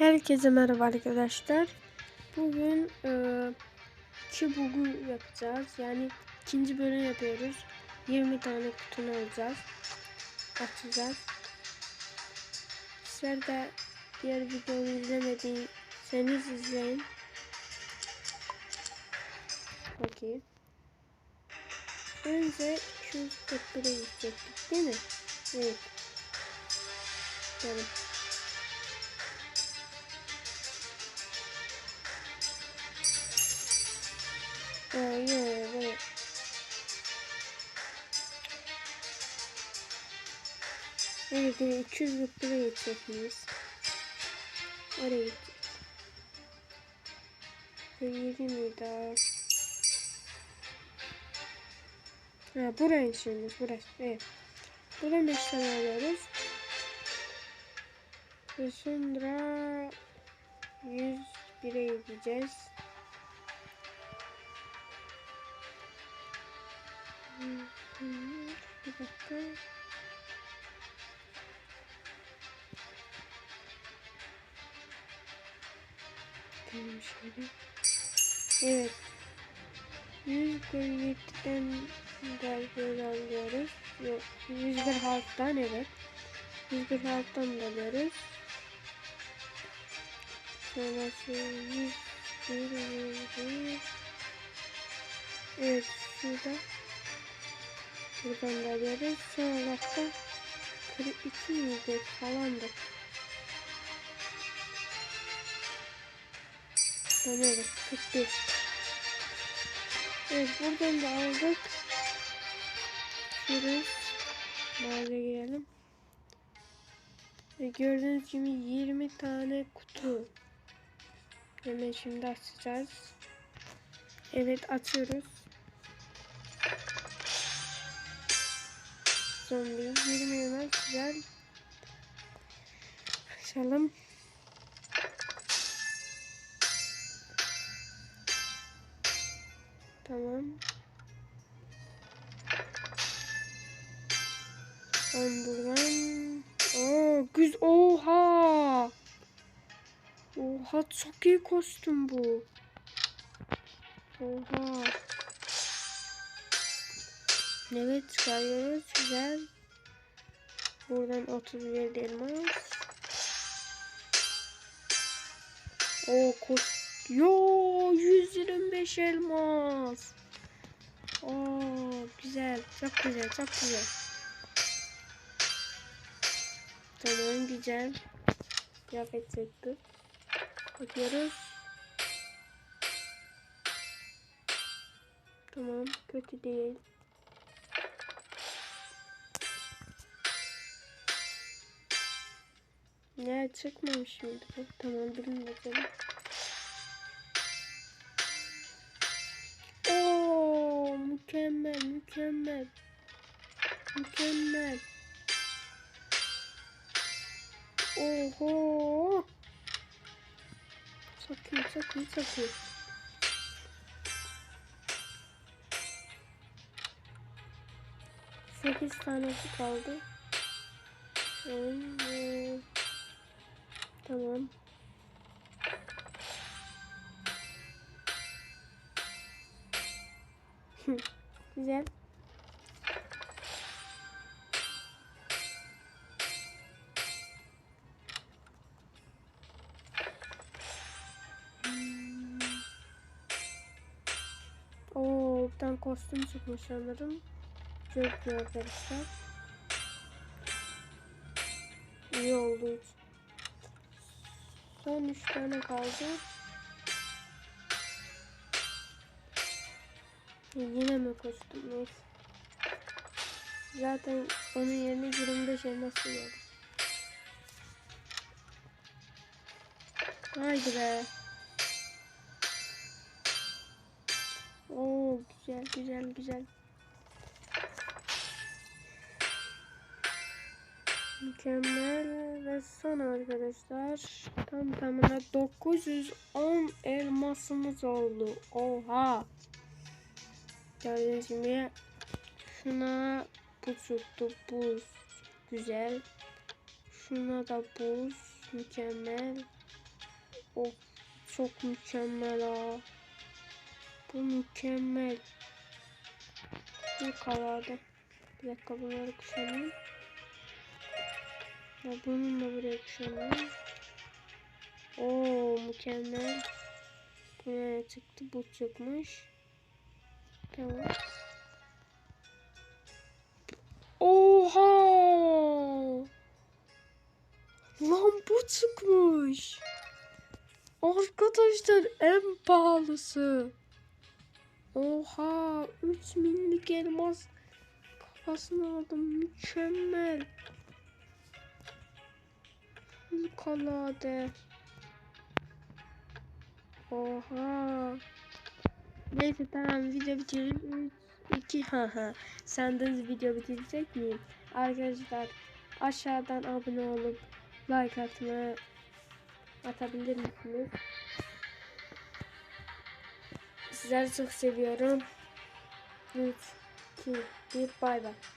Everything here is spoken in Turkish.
Herkese merhaba arkadaşlar. Bugün e, Çibugu yapacağız. Yani ikinci bölüm yapıyoruz. 20 tane kutunu alacağız. Açacağız. Sizler de diğer videomu izlemediyseniz izleyin. Okey. Önce 241'e gidecektik değil mi? Evet. Evet. Evet, evet, 200 lira gidecek miyiz? Oraya gideceğiz. Şöyle 7 miydi? Ha, buraya şimdi, burası, evet. Buradan 5 tane alıyoruz. Ve sonra 101'e gideceğiz. Bir dakika. Tamam şöyle. Evet. 147'den böyle alıyoruz. Yok. 101 harften evet. 101 harften de alıyoruz. Sonrası 101 101 Evet şurada. Buradan da alıyoruz. Son olarak da 42 miydi falandı. Evet 41. Evet buradan da aldık. Şuraya mağazaya girelim. Ve gördüğünüz gibi 20 tane kutu. Hemen şimdi açacağız. Evet açıyoruz. Zombi. 20 yıllar güzel. Açalım. Tamam. Ben buradan... Oo, güz... Oha! Oha çok iyi kostüm bu. Oha. Evet çıkarıyoruz. Güzel. Buradan 31 elmas. O koş. Yo 125 elmas. Oo güzel. Çok güzel. Çok güzel. Tamam güzel. Kıyafet çekti. Bakıyoruz. Tamam kötü değil. Ne çıkmamış mıydı bu? Tamam bilin bakalım. Oo mükemmel mükemmel. Mükemmel. Oho. Çok iyi çok iyi çok iyi. Sekiz tanesi kaldı. Evet. Tamam. Güzel. Oo, buradan kostüm çıkmış sanırım. Çok iyi arkadaşlar. İyi oldu hiç. Son 3 tane kaldı. Yine mi kostüm neyse. Zaten onun yerine 25 elmas geldi. Haydi be. Oo güzel güzel güzel. Mükemmel ve son arkadaşlar tam tamına 910 elmasımız oldu. Oha. Gördüğünüz gibi şuna bu çıktı buz güzel. Şuna da buz mükemmel. Oh çok mükemmel ha. Bu mükemmel. Bu kadardı. Bir dakika bunları kuşanayım. Ya bununla buraya kuşanayım. Oo mükemmel. Bu ne çıktı? Bu çıkmış. Tamam. Oha! Lan bu çıkmış. Arkadaşlar en pahalısı. Oha 3 millik elmas kafasını aldım mükemmel. Fevkalade. Oha. Neyse tamam video bitirelim. 3 2 ha ha. Sandığınız video bitirecek miyim? Arkadaşlar aşağıdan abone olup like atmayı atabilir misiniz? Sizleri çok seviyorum. 3 2 1 bay bay.